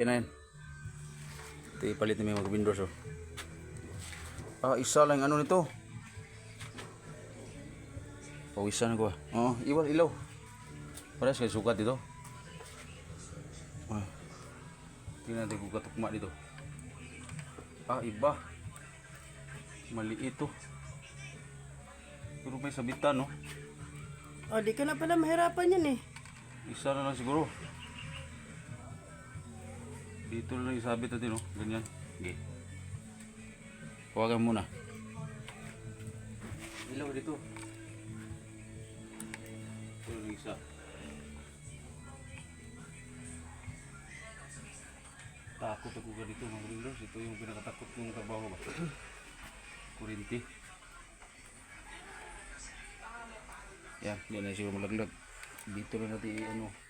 Yan Ito ipalit na may mga windows oh. Ah, isa lang ano nito. Pawisan ko ah. Oo, iwal ilaw. Parehas kayo sukat dito. Ah. Tingnan natin kung katukma dito. Ah, iba. Maliit to. Pero may sabitan no. O, di ka na pala mahirapan yan eh. Isa na lang siguro. Dito lang isabit natin, no? Ganyan. Okay. Huwagan muna. Ilaw dito. Ito lang isa. Takot ako ganito mga Windows. Ito yung pinakatakot kong trabaho ba? Kurinti. Yan, hindi na siguro malaglag. Dito na natin ano.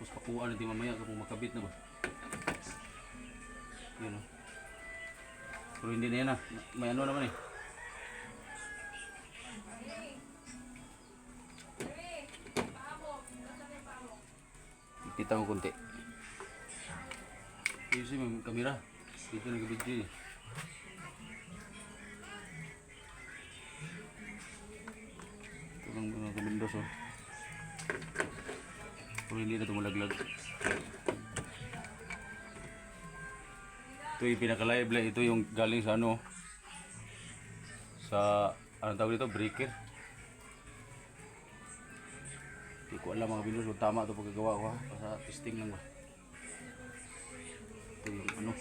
Tapos pakuha natin mamaya kung makabit na ba. Yun o. Pero hindi na yan ah. May ano naman eh. Kita ko konti. Yun siya may kamera. Dito nag-video eh. Ito lang mga kamindos oh. Hindi na ito malaglag. Ito yung pinaka-live. Ito yung galing sa ano. Sa, anong tawag dito? Breaker. Hindi ko alam mga binus tama ito pagkagawa ko ha. Sa testing lang ba. Ito yung ano.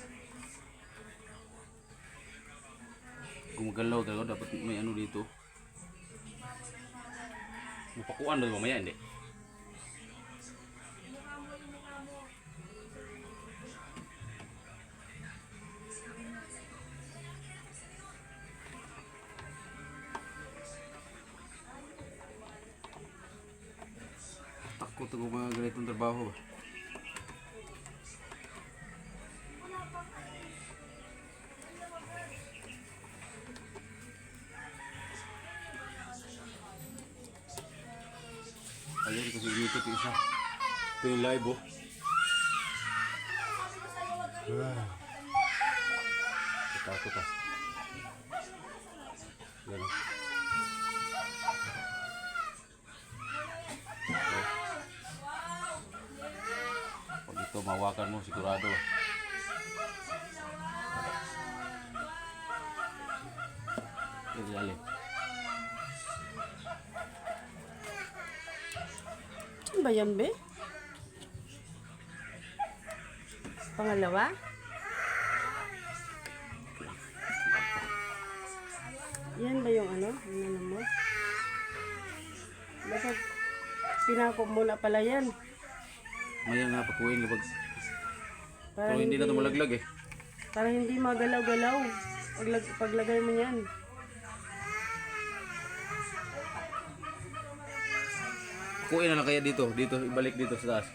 Kung magalaw talaga dapat may ano dito. Mapakuan ba mamaya hindi? Yung isa. Ito yung live oh. Takot ah. Yan oh. Pag ito mawakan mo sigurado ah. Ito Ano ba yan, be? Pangalawa? Yan ba yung ano? Ano na mo? Basta pinako muna pala yan. Maya nga pakuhin kapag pero hindi na ito malaglag eh. Para hindi magalaw-galaw. Paglag paglagay mo yan. Pakuin na lang kaya dito, dito, ibalik dito sa taas.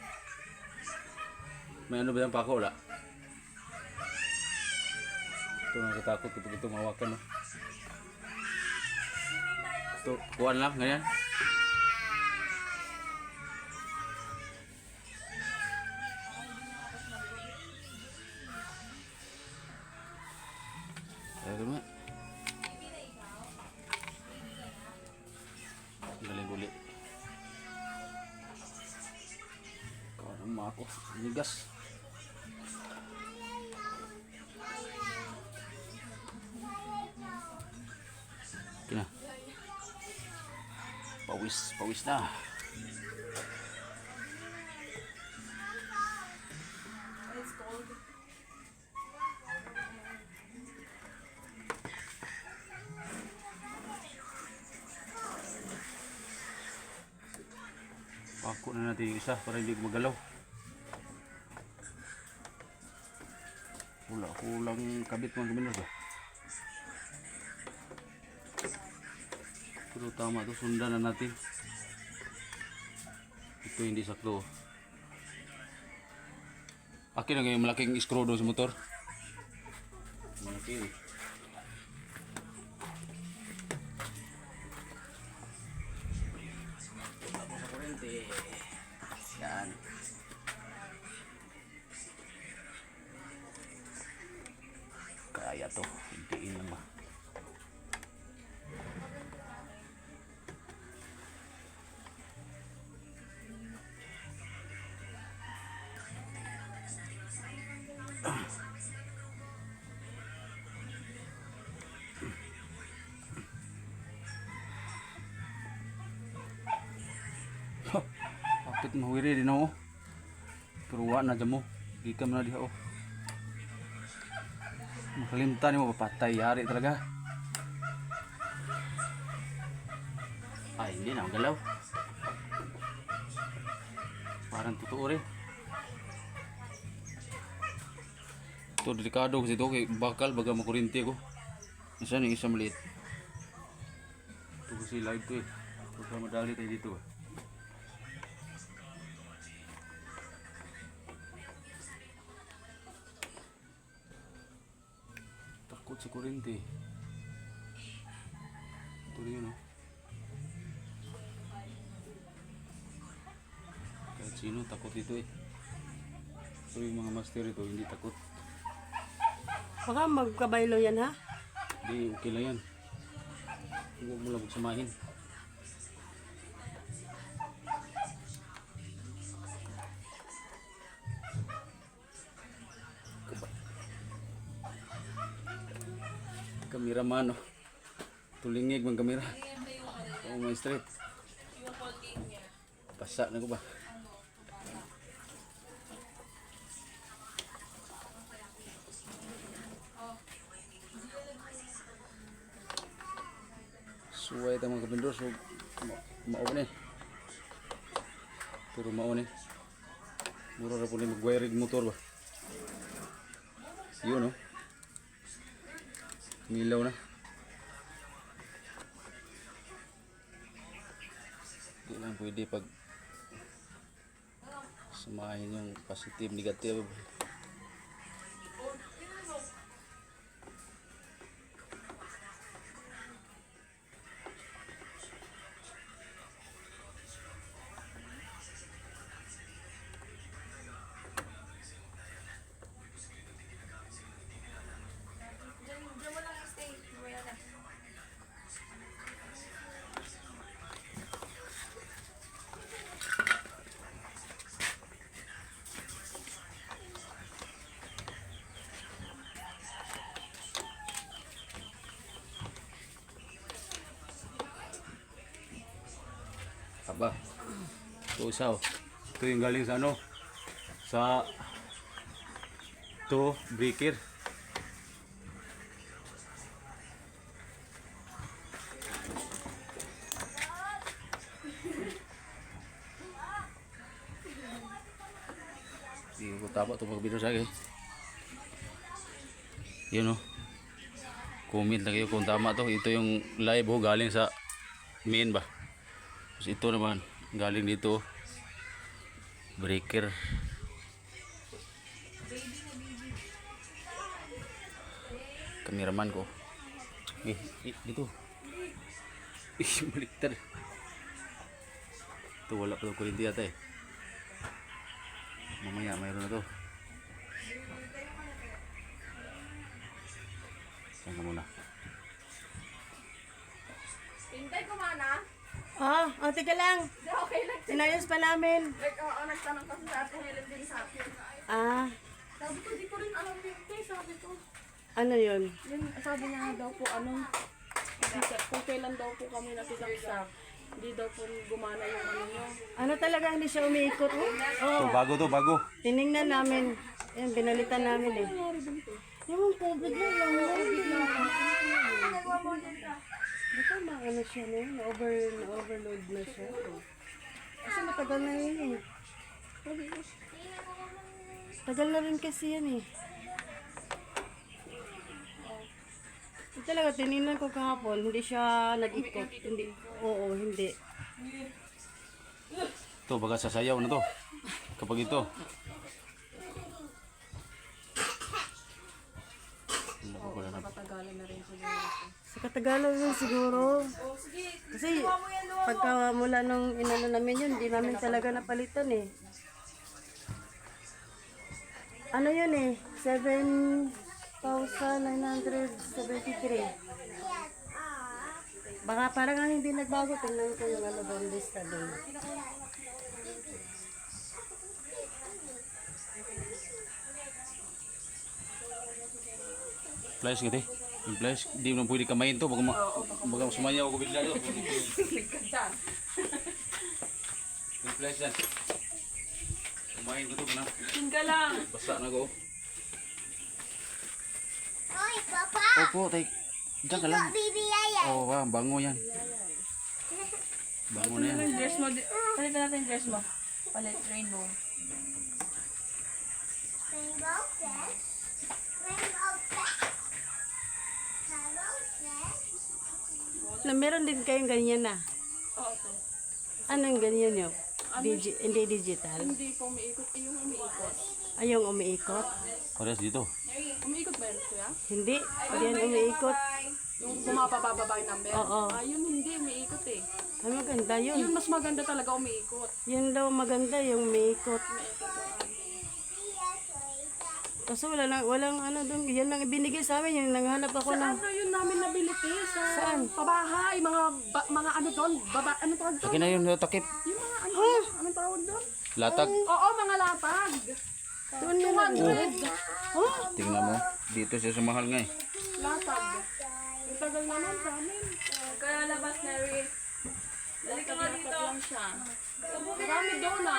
May ano ba yung pako? Wala. Ito nakakatakot kapag ito mawakan. Ito, kuhaan lang, ganyan. Ako. Nigas. Kina. Pawis, pawis na. Pako na natin yung isa para hindi magalaw. Wala, kulang kabit mga kaminos ba? Pero tama to, sundan na natin. Ito hindi sakto. Akin na yung malaking screw doon sa motor. Malaki eh. To. Hindi lang ba? Kapit mahwiri din ako. Pero na dyan mo. Gikam na diha oh. Makalimtan mo papatay. Yari talaga. Ay, hindi na. Galaw. Parang totoo rin. Ito, delikado kasi ito. Bakal baga makurinti ko. Isa yung isa maliit. Ito kasi live to eh. Huwag madali tayo dito eh. Takot si kurente. Ito rin yun, oh. Kahit sino takot dito eh. Pero yung mga master ito, hindi takot. Baka magkabaylo yan ha? Hindi, okay lang yan. Huwag mo lang magsamahin. Kameraman, oh. Tulingig mang kamera. Oh, may straight. Pasak na ko ba? Suway tayo mga kapindor. So, ma maon eh. Pero maon eh. Mura na po na mag-wiring motor ba? Yun oh. Milaw na. Di lang pwede pag samahin yung positive, negative. Aba. Isa oh. Ito yung galing sa ano? Sa to breaker. Hindi ko tapa ito pag-video sa akin. Yun oh. Comment lang kayo kung tama to. Ito yung live oh, galing sa main ba. Tapos ito naman, galing dito, breaker. Kameraman ko. Eh, eh dito. Eh, baliktad. Ito, wala pa ito kurinti yata eh. Mamaya, mayroon na to. Saan muna? Ah, oh, teka lang. Di okay lang. Inayos pa namin. Like, oo, nagtanong kasi sa atin Helen din sa akin. Ah, Sabi ko, di ko rin alam hintay. Sabi ko, ano yun? yun, sabi niya nga daw po, ano, kung kailan daw po kami nakitaksak, hindi daw po gumana yung ano nyo. Ano talaga hindi siya umiikot? Ito, Oh, bago to, bago. tiningnan namin. Yan, binalitan namin eh. Yung COVID na lang. Baka maano siya no? Na-over, na-overload na siya. Kasi matagal na yun eh. Tagal na rin kasi yan eh. Ito talaga, tinignan ko kahapon, hindi siya nag-ikot. Hindi, oo, hindi. Ito, baga sasayaw na to. Kapag ito. Katagalan yun siguro. Kasi pagka mula nung inano namin yun, hindi namin talaga napalitan eh. Ano yun eh, 7, 2,973. Baka parang nga hindi nagbago. Tingnan ko yung ano doon, lista doon. Flash gitu. Yung flash, di mo na pwede kamayin to. Baga, ma baga sumayaw ko bigla to. Yung flash yan. Kumain ko to. Na. Tingka lang. Basta na ko. Oy, Papa! Opo, tay. Diyan ka lang. Bibi Yaya! Oo, oh, bango yan. Bango na yan. Yung dress mo. Palitan natin yung dress mo. Palit, rainbow. Rainbow Fest? Rainbow Na meron din kayong ganyan na. Oo, to. Anong ganyan yun? Digi- hindi digital. Hindi po umiikot. Eh, yung umiikot. Ay, yung umiikot. Parehas dito. Umiikot ba yun, kuya? Hindi. Hindi yan umiikot. Yung bumababa yung number? Oo. Ah, yun hindi, umiikot eh. Ay, maganda yun. Yun mas maganda talaga umiikot. Yun daw maganda, yung umiikot. Umiikot daw. Kaso wala lang, walang ano doon. Yan lang binigay sa amin. Yung nanghanap ako ng... Ano yun namin nabili te? Sa Saan? pabahay, mga ba- mga ano doon, baba, ano tawag doon? Akin na yun, takip. Yung mga ano, anong tawag doon? Latag. Oo, mga lapag. Doon yun lang. 200. Oh, Tingnan mo. Dito siya sa mahal nga eh. Lapag. Ang tagal naman sa amin. Kaya labas na rin. Dali ka nga dito. Marami daw na.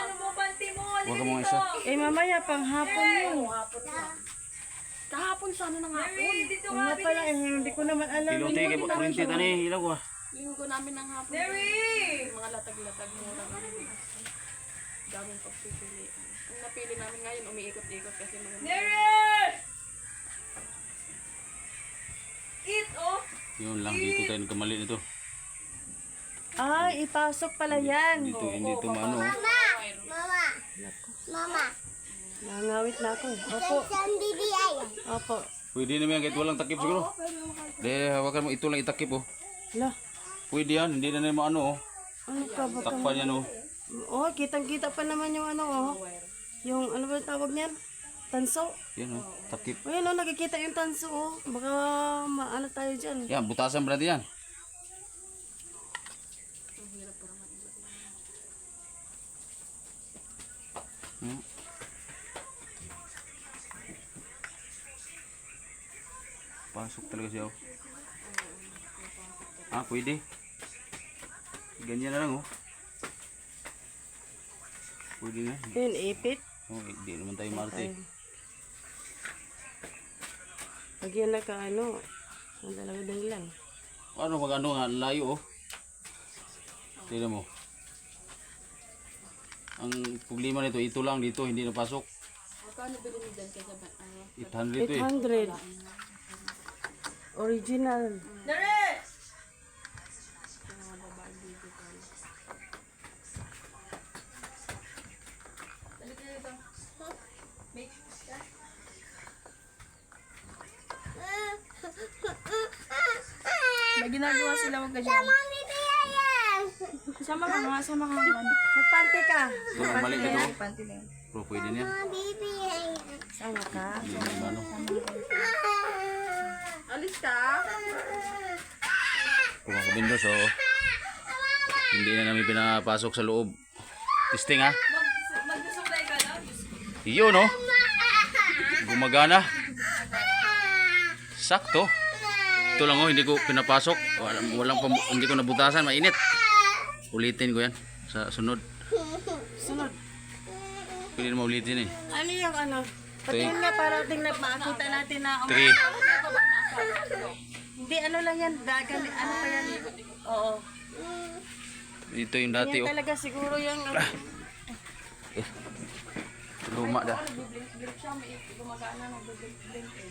Huwag ka mga isa. eh mamaya pang hapon yun. Kahapon sana na nga hapon. Yung nga pala, eh, hindi ko naman alam. Pilote kay kurinti tani. Ilaw ko ah. Linggo namin ng hapon. Mga latag-latag mura lang. Daming pagpipili. Ang napili namin ngayon, umiikot-ikot kasi maganda. Yun lang, dito tayo nagkamali nito. Ay, ipasok pala yan. Dito, hindi ito maano. oh. Mama! Mama! Nangawit na ako. Opo, Saan opo. Pwede naman yan, kahit walang takip siguro. Di, hawakan mo, ito lang itakip oh. Lah, Pwede yan, hindi na naman ano oh. ano ka ba? Takpan yan oh. Oh, kitang-kita pa naman yung ano, oh. Yung, ano ba tawag niyan? Tanso. Yan oh, takip. O yun, oh, nakikita yung tanso, oh. Baka, maano tayo dyan. Yan, butasan berarti yan. Hmm. Pasok talaga siya. oh. Ah, pwede. Ganyan na lang oh. Pwede na. Yun, ipit. Oh, hindi naman tayo marte. Pag yan naka, ano, ang dalawa lang. Ano mag ano nga, layo oh. Tignan mo. Ang problema nito, ito lang dito, hindi napasok. Magkano bilhin mo dyan kaysa ba? Ano? 800 ito eh. 800. Original. May ginagawa sila wag ka dyan. Bibi Yaya! Sama ka nga, sama ka nga. Magpante ka. Ito ang mali dito. Panty na yun. Pero pwede niya. Sama ka. Hindi naman ano. Alis ka? Kung ako Windows oh. Hindi na namin pinapasok sa loob. Testing ha. Iyon oh. Gumagana. Sakto. Ito lang oh, hindi ko pinapasok. Walang, walang hindi ko nabutasan, mainit. Ulitin ko yan sa sunod. Sunod. Pwede na maulitin eh. Ano yung ano? Patingin nga para tingnan makakita natin na um, 3. hindi ano lang yan, dagan, ano pa yan? Oo. Ito yung dati Yan oh. talaga siguro yung ano, Luma dah. Gumagana ng eh.